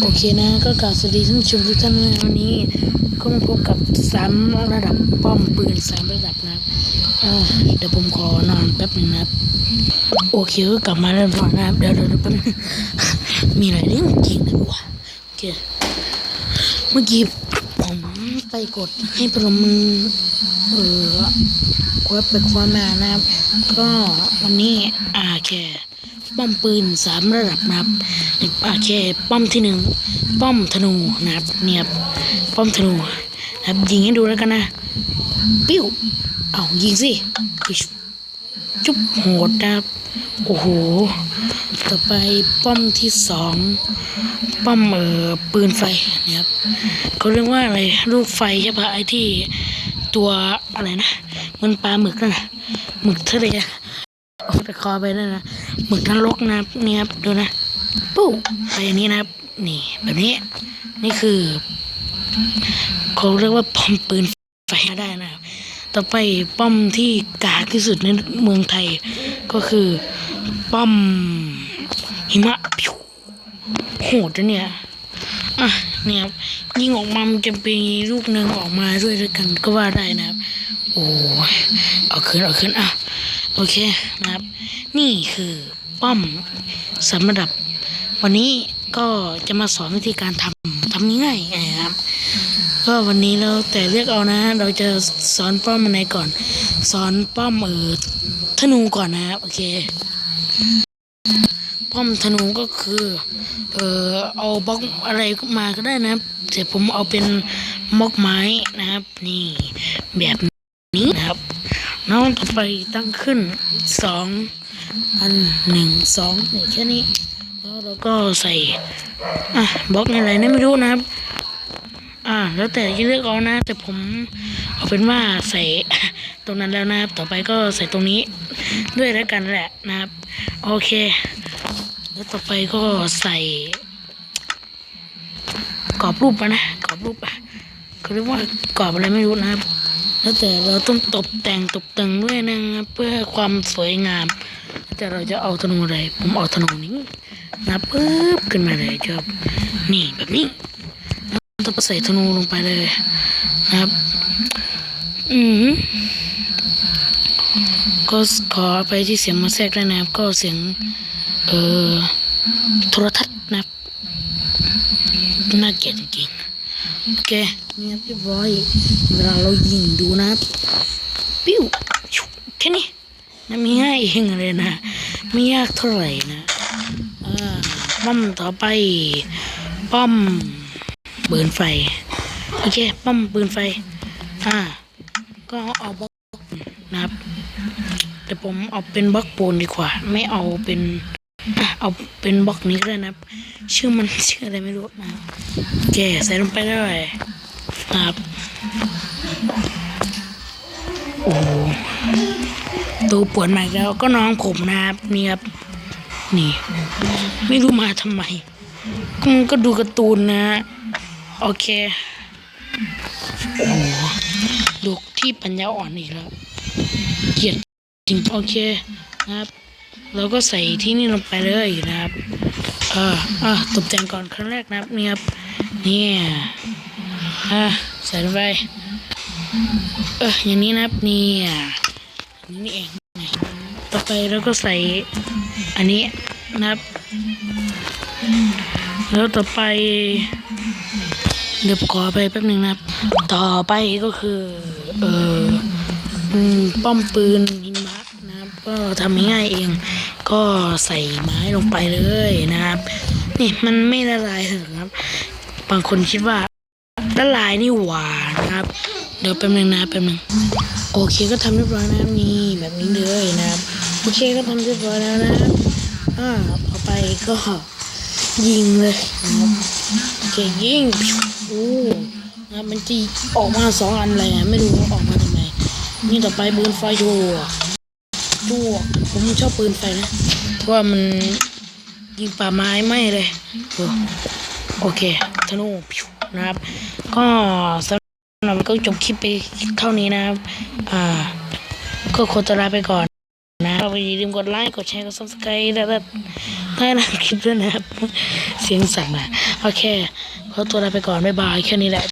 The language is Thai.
โอเคนะก็กล่าวสวัสดีท่านผู้ชมทุกท่านวันนี้ก็มาพบกับสามระดับป้อมปืนสามระดับนะเดี๋ยวผมขอนอนแป๊บนึงนะครับโอเคก็กลับมาแล้วร้อยนะครับเดี๋ยวเดี๋ยวแป๊บนึงมีอะไรเรื่องจริงดีกว่าโอเคเมื่อกี้ผมไปกดให้ปรมมือเออเว็บไปความานะครับ ก็วันนี้อาแค ป้อมปืนสามระดับนะครับอาแค่ป้อมที่หนึ่งป้อมธนูนะครับเนี่ยครับป้อมธนูนะครับยิงให้ดูแล้วกันนะปิ้วเอายิงสิจุ๊บโหดนะครับโอ้โหต่อไปป้อมที่สองป้อมเอ่อปืนไฟนะครับเขาเรียกว่าอะไรลูกไฟใช่ปะไอ้ที่ตัวอะไรนะเหมันปลาหมึกนั่นนะหมึกทะเลเอาตะคอไปนั่นนะ หมึกนรกนะครับเนี่ยครับดูนะปุ๊บไปอย่างนี้นะครับ นี่แบบนี้ นี่คือเขาเรียกว่าป้อมปืนไฟได้นะครับต่อไปป้อมที่กากที่สุดในเมืองไทย ก็คือ ป้อมหิมะพิวโหดนะเนี่ยอะเนี่ยครับยิงออกมามันจะมีลูกหนึ่งออกมาด้วยด้วยกันก็ว่าได้นะครับ โอ้เอาขึ้นเอาขึ้นอะ โอเคนะครับ นี่คือป้อมสำหรับ วันนี้ก็จะมาสอนวิธีการทำทำง่ายๆนะครับ ก็วันนี้เราแต่เลือกเอานะ เราจะสอนป้อมอันไหนก่อน สอนป้อมเออธนูก่อนนะครับโอเคป้อมธนูก็คือ เออเอาบล็อกอะไรมาก็ได้นะครับแต่ผมเอาเป็นบล็อกไม้นะครับ นี่แบบนี้นะครับ น้องต่อไปตั้งขึ้นสองอันหนึ่งสองนี่แค่นี้ แล้วเราก็ใส่อะบล็อกอะไรนะไม่รู้นะครับ อ่า แล้วแต่จะเลือกเอานะ แต่ผมเอาเป็นว่าใส่ตรงนั้นแล้วนะครับ ต่อไปก็ใส่ตรงนี้ด้วยแล้วกันแหละนะครับ โอเค แล้วต่อไปก็ใส่กรอบรูปนะกรอบรูปเขาเรียกว่ากรอบอะไรไม่รู้นะครับ แล้วแต่เราต้องตกแต่งตกแต่งด้วยนะครับเพื่อความสวยงามแต่เราจะเอาธนูอะไรผมเอาธนูนี้นะปึ๊บขึ้นมาเลยครับนี่แบบนี้แล้วต้องใส่ธนูลงไปเลยนะครับ อืมก็ขอไปที่เสียงมาแทรกด้นะครับ ก็เสียง เอ่อโทรทัศน์นะครับน่าเกลียดจริง โอเคเนี่ยพี่บอยเวลาเรายิงดูนะครับ ปิ้วชุบแค่นี้นะไม่ง่ายเองเลยนะ ไม่ยากเท่าไหร่นะอ่าป้อมต่อไป ป้อมปืนไฟ โอเค ป้อมปืนไฟ อ่า ก็เอาบล็อกนะครับแต่ผมเอาเป็นบล็อกปูนดีกว่า ไม่เอาเป็น เอาเป็นบล็อกนี้ก็ได้นะครับ ชื่อมันชื่ออะไรไม่รู้นะโอเคใส่ลงไปเลยนะครับโอ้ตัวปวดมาอีกแล้วก็น้องผมนะครับนี่ครับนี่ ไม่รู้มาทำไมก็มันก็ดูการ์ตูนนะ โอเคโอ้ดูที่ปัญญาอ่อนอีกแล้วเกลียดจริงโอเคนะครับ เราก็ใส่ที่นี่ลงไปเลยนะครับเอออะตกแต่งก่อนครั้งแรกนะครับนี่ครับเนี่ยอะใส่ลงไปเอออย่างนี้นะครับเนี่ยนี่เองต่อไปเราก็ใส่อันนี้นะครับ แล้วต่อไปเดี๋ยวขอไปแป๊บหนึ่งนะครับ ต่อไปก็คือ เอออืมป้อมปืนหิมะนะครับ ก็ทำง่ายเอง ก็ใส่ไม้ลงไปเลยนะครับ นี่มันไม่ละลายหรอกครับ บางคนคิดว่าละลายนี่หวานนะครับ เดี๋ยวแป๊บนึงนะแป๊บนึงโอเคก็ทำเรียบร้อยนะครับนี่แบบนี้เลยนะครับโอเคก็ทำเรียบร้อยแล้วนะครับอ่าต่อไปก็ยิงเลยนะครับโอเคยิงโอ้นะมันจะออกมาสองอันเลยไม่รู้ว่าออกมาทำไมนี่ต่อไปปืนไฟโชว์ จวกผมชอบปืนไฟนะเพราะว่ามันยิงป่าไม้ไม้เลยโอ้โอเคธนูนะครับ ก็สำหรับก็จบคลิปไปเท่านี้นะครับอ่าก็ขอตัวลาไปก่อนนะอย่าลืมกดไลค์กดแชร์กด subscribe แล้วก็ใต้น้าคลิปด้วยนะครับ เสียงสั่นนะโอเคขอตัวลาไปก่อนบ๊ายบายแค่นี้แหละ